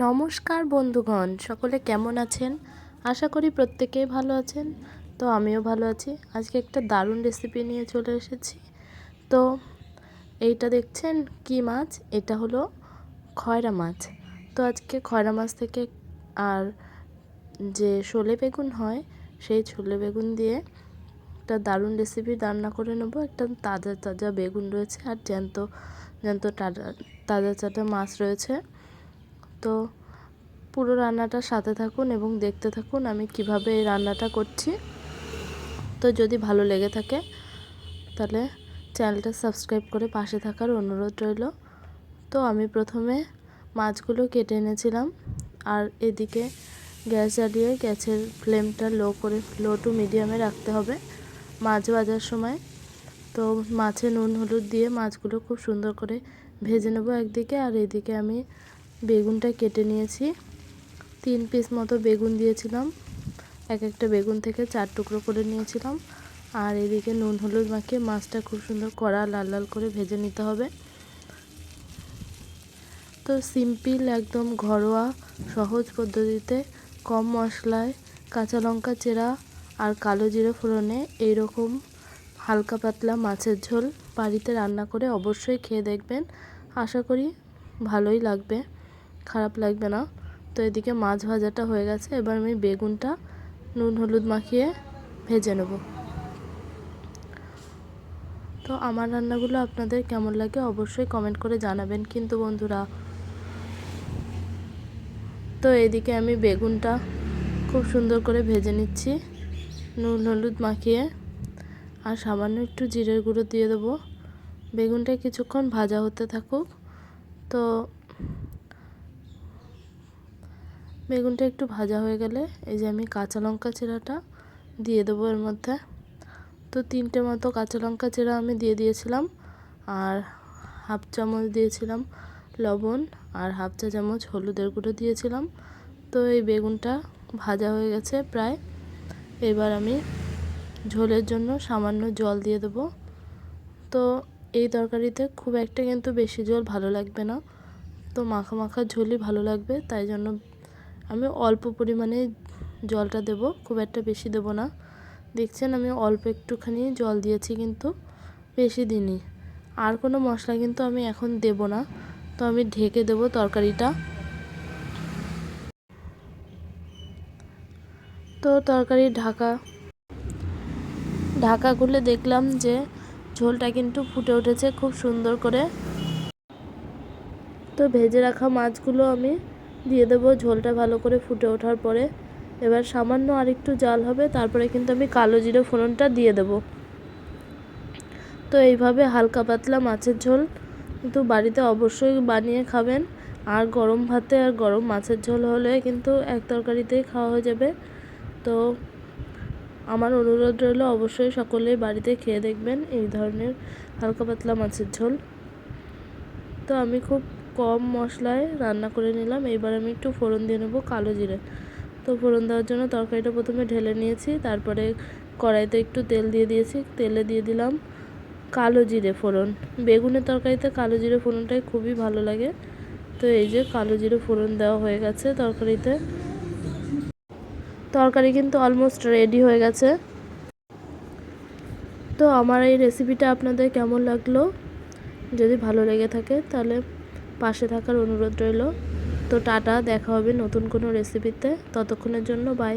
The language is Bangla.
নমস্কার বন্ধুগণ, সকলে কেমন আছেন? আশা করি প্রত্যেকেই ভালো আছেন। তো আমিও ভালো আছি। আজকে একটা দারুণ রেসিপি নিয়ে চলে এসেছি। তো এইটা দেখছেন? কি মাছ? এটা হলো খয়রা মাছ। তো আজকে খয়রা মাছ থেকে আর যে শোলে বেগুন হয়, সেই ছোলে বেগুন দিয়ে একটা দারুণ রেসিপি রান্না করে নেব। একটা তাজা তাজা বেগুন রয়েছে আর জ্যান্ত জ্যান্ত তাজা তাজা তাজা মাছ রয়েছে। তো পুরো রান্নাটার সাথে থাকুন এবং দেখতে থাকুন আমি কীভাবে এই রান্নাটা করছি। তো যদি ভালো লেগে থাকে, তাহলে চ্যানেলটা সাবস্ক্রাইব করে পাশে থাকার অনুরোধ রইল। তো আমি প্রথমে মাছগুলো কেটে এনেছিলাম আর এদিকে গ্যাস জ্বালিয়ে গ্যাসের ফ্লেমটা লো করে, লো টু মিডিয়ামে রাখতে হবে মাছ ভাজার সময়। তো মাছে নুন, হলুদ দিয়ে মাছগুলো খুব সুন্দর করে ভেজে নেব একদিকে আর এদিকে আমি বেগুনটা কেটে নিয়েছি। তিন পিস মতো বেগুন দিয়েছিলাম। এক একটা বেগুন থেকে চার টুকরো করে নিয়েছিলাম। আর এদিকে নুন, হলুদ মাখিয়ে মাছটা খুব সুন্দর কড়া লাল লাল করে ভেজে নিতে হবে। তো সিম্পল একদম ঘরোয়া, সহজ পদ্ধতিতে কম মশলায় কাঁচা লঙ্কা চেরা আর কালো জিরে ফোড়নে এইরকম হালকা পাতলা মাছের ঝোল বাড়িতে রান্না করে অবশ্যই খেয়ে দেখবেন। আশা করি ভালোই লাগবে। খারাপ লাগবে না। তো এদিকে মাছ ভাজাটা হয়ে গেছে। এবার আমি বেগুনটা নুন হলুদ মাখিয়ে ভেজে নেব। তো আমার রান্নাগুলো আপনাদের কেমন লাগে অবশ্যই কমেন্ট করে জানাবেন কিন্তু বন্ধুরা। তো এদিকে আমি বেগুনটা খুব সুন্দর করে ভেজে নিচ্ছি। নুন হলুদ মাখিয়ে আর সামান্য একটু জিরের গুঁড়ো দিয়ে দেবো। বেগুনটা কিছুক্ষণ ভাজা হতে থাকুক। তো বেগুনটা একটু ভাজা হয়ে গেলে এই যে আমি কাঁচা লঙ্কা চেরাটা দিয়ে দেবো এর মধ্যে। তো তিনটে মতো কাঁচা লঙ্কা চেরা আমি দিয়ে দিয়েছিলাম আর হাফ চামচ দিয়েছিলাম লবণ আর হাফ চা চামচ হলুদের গুঁড়ো দিয়েছিলাম। তো এই বেগুনটা ভাজা হয়ে গেছে প্রায়। এবার আমি ঝোলের জন্য সামান্য জল দিয়ে দেবো। তো এই তরকারিতে খুব একটা কিন্তু বেশি জল ভালো লাগবে না। তো মাখা মাখা ঝোলই ভালো লাগবে, তাই জন্য আমি অল্প পরিমাণে জলটা দেব, খুব একটা বেশি দেব না। দেখছেন আমি অল্প একটুখানি জল দিয়েছি কিন্তু বেশি দিনই আর কোনো মশলা কিন্তু আমি এখন দেব না। তো আমি ঢেকে দেব তরকারিটা। তো তরকারি ঢাকা ঢাকা খুলে দেখলাম যে ঝোলটা কিন্তু ফুটে উঠেছে খুব সুন্দর করে। তো ভেজে রাখা মাছগুলো আমি দিয়ে দেবো, ঝোলটা ভালো করে ফুটে ওঠার পরে। এবার সামান্য আর একটু জাল হবে, তারপরে কিন্তু আমি কালো জিরে ফোড়নটা দিয়ে দেবো। তো এইভাবে হালকা পাতলা মাছের ঝোল কিন্তু বাড়িতে অবশ্যই বানিয়ে খাবেন। আর গরম ভাতে আর গরম মাছের ঝোল হলে কিন্তু এক তরকারিতেই খাওয়া হয়ে যাবে। তো আমার অনুরোধ রইল, অবশ্যই সকলেই বাড়িতে খেয়ে দেখবেন এই ধরনের হালকা পাতলা মাছের ঝোল। তো আমি খুব কম মশলায় রান্না করে নিলাম। এবার আমি একটু ফোড়ন দিয়ে নেব কালো জিরে। তো ফোড়ন দেওয়ার জন্য তরকারিটা প্রথমে ঢেলে নিয়েছি, তারপরে কড়াইতে একটু তেল দিয়ে দিয়েছি। তেলে দিয়ে দিলাম কালো জিরে ফোড়ন। বেগুনের তরকারিতে কালো জিরে ফোড়নটাই খুবই ভালো লাগে। তো এই যে কালো জিরে ফোড়ন দেওয়া হয়ে গেছে তরকারিতে। তরকারি কিন্তু অলমোস্ট রেডি হয়ে গেছে। তো আমার এই রেসিপিটা আপনাদের কেমন লাগল? যদি ভালো লেগে থাকে তাহলে পাশে থাকার অনুরোধ রইল। তো টাটা দেখা হবে নতুন কোনো রেসিপিতে ততক্ষণের জন্য বাই